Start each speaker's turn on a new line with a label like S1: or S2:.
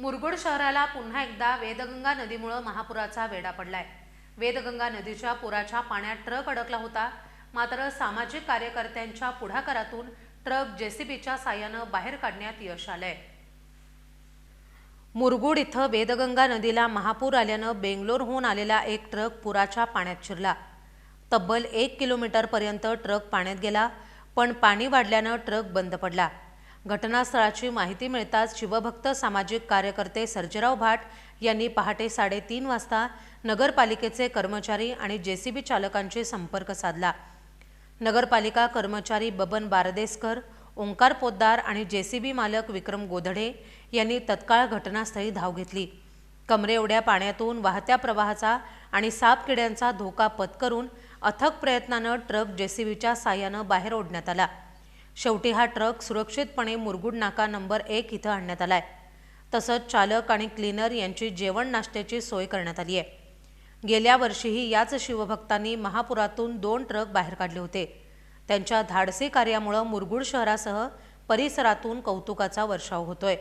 S1: मुरगुड शहराला पुन्हा एकदा वेदगंगा नदीमुळं महापुराचा वेढा पडलाय. वेदगंगा नदीच्या पुराच्या पाण्यात ट्रक अडकला होता. मात्र सामाजिक कार्यकर्त्यांच्या पुढाकारातून ट्रक जेसीबीच्या साह्यानं बाहेर काढण्यात यश आलंय. मुरगुड इथं वेदगंगा नदीला महापूर आल्यानं बेंगलोरहून आलेला एक ट्रक पुराच्या पाण्यात शिरला. तब्बल एक किलोमीटरपर्यंत ट्रक पाण्यात गेला पण पाणी वाढल्यानं ट्रक बंद पडला. घटनास्थळाची माहिती मिळताच शिवभक्त सामाजिक कार्यकर्ते सर्जेराव भाट यांनी पहाटे साडेतीन वाजता नगरपालिकेचे कर्मचारी आणि जेसीबी चालकांशी संपर्क साधला. नगरपालिका कर्मचारी बबन बारदेसकर ओंकार पोद्दार आणि जेसीबी मालक विक्रम गोधडे यांनी तत्काळ घटनास्थळी धाव घेतली. कमरे एवढ्या पाण्यातून वाहत्या प्रवाहाचा आणि साप किड्यांचा धोका पत्करून अथक प्रयत्नानं ट्रक जेसीबीच्या साह्यानं बाहेर ओढण्यात आला. शेवटी हा ट्रक सुरक्षितपणे मुरगुड नाका नंबर एक इथं आणण्यात आला आहे तसंच चालक आणि क्लीनर यांची जेवण नाश्त्याची सोय करण्यात आली आहे. गेल्या वर्षीही याच शिवभक्तांनी महापुरातून दोन ट्रक बाहेर काढले होते. त्यांच्या धाडसी कार्यामुळं मुरगुड शहरासह परिसरातून कौतुकाचा वर्षाव होतोय.